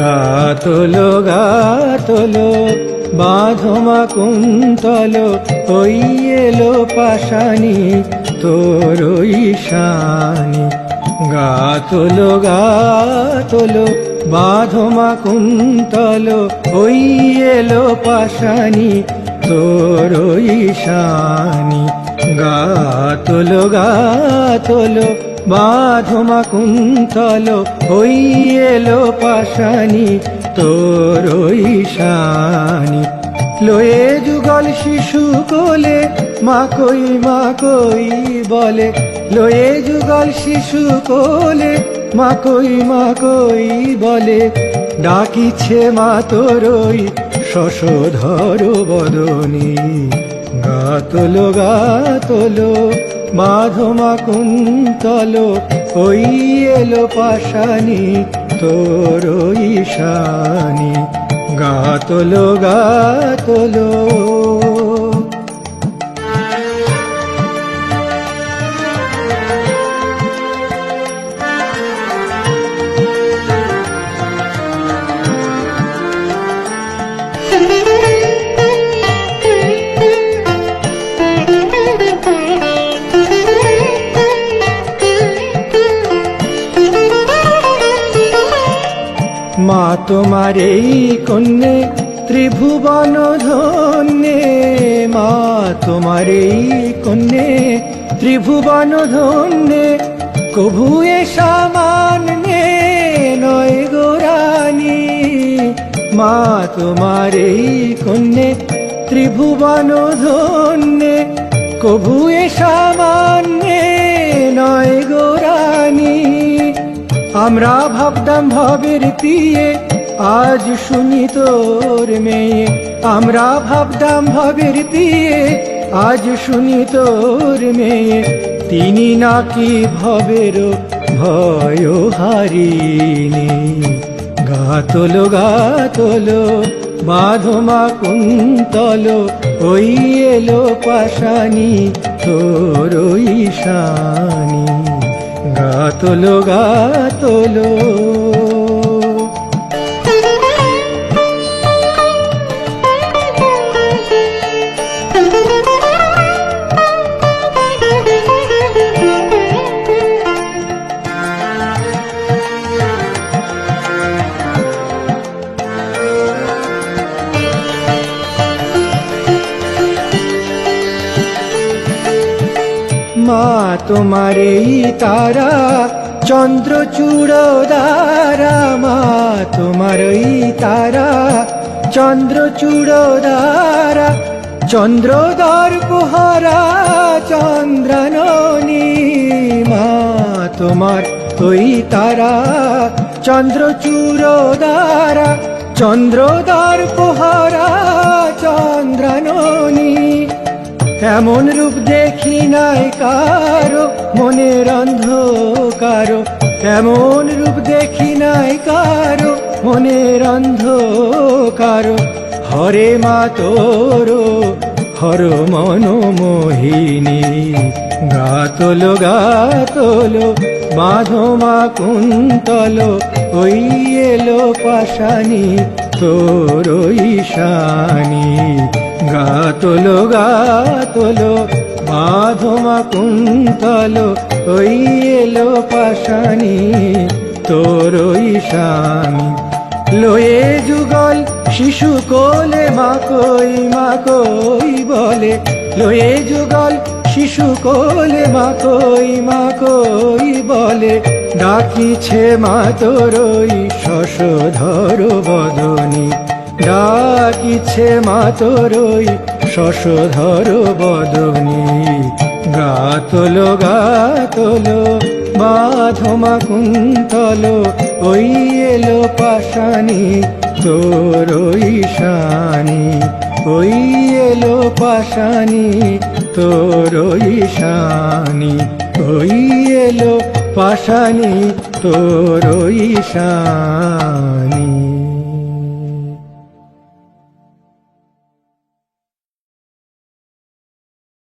গাতলো গাতলো, বাঁধমা কুন্তল, ওই এলো পাশানি, তোর ঈশানি গাতলো গাতলো, বাঁধমা কুন্তল, ওই এলো পাশানি তোর ঈশানি গাতলো গাতলো বাঁধমা কুন্তল ওই এলো পাশানি। তোর ঈশানি, লয়ে যুগল শিশু কোলে মা কই মা কই বলে। লয়ে যুগল শিশু কোলে মা কই মা কই বলে, ডাকিছে মা তোরই, শশধর বদনী। গাতলো গাতলো, মাধমা কুন্তল, ওই এলো পাশানি তোর ঈশানি। গাতলো গাতলো। মা তোমার এই কন্যে, ত্রিভুবন ধন্যে। মা তোমার এই কন্যে, ত্রিভুবন ধন্যে। কভু এ সামান নয় গোরানি মা তোমার এই কন্যে, ত্রিভুবন ধন্যে। কভু এ সামান নয় গোরানি আমরা ভাবতাম ভবের পিয়ে, আজ শুনি তোর মেয়ে। আমরা ভাবতাম ভবের পিয়ে, আজ শুনি তোর মেয়ে। তিনি নাকি ভবের ভয় হারিনি। গাতলো গাতলো বাঁধমা কুন্তল, ওই এলো পাশানি তোর ঈশানি গাতলো গাতলো মা তোমার এই তারা চন্দ্রচূড় দ্বারা মা তোমার এই তারা চন্দ্রচূড় দ্বারা চন্দ্রদর পোহারা, চন্দ্রাননী মা, তোমার ওই তারা চন্দ্রচূড় দ্বারা চন্দ্রদর পোহারা, চন্দ্রাননী এমন রূপ দেখি নাই কারও, মনের অন্ধকার এমন রূপ দেখি নাই কারও, মনের অন্ধকার হরে মা তোর, হর মন মোহিনী গাতলো গাতলো বাঁধো মা কুন্তল, ওই এলো পাশানি তোর ঈশানি গাতলো গাতলো বাঁধমা কুন্তলো, ওই এলো পাশানি তোর ঈশানি লয়ে যুগল শিশু কোলে মা কই মা কই বলে। লয়ে যুগল শিশু কোলে মা কই মা কই বলে। ডাকিছে মা তোরই শশধর বদনী। ডাকিছে মা তোরই, শশধর বদনী গাতলো গাতলো বাধমা কুন্তল, ওই এলো পাশানি তোর ঈশানি ওই এলো পাশানি তোর ঈশানি ওই এলো পাশানি তোর ঈশানি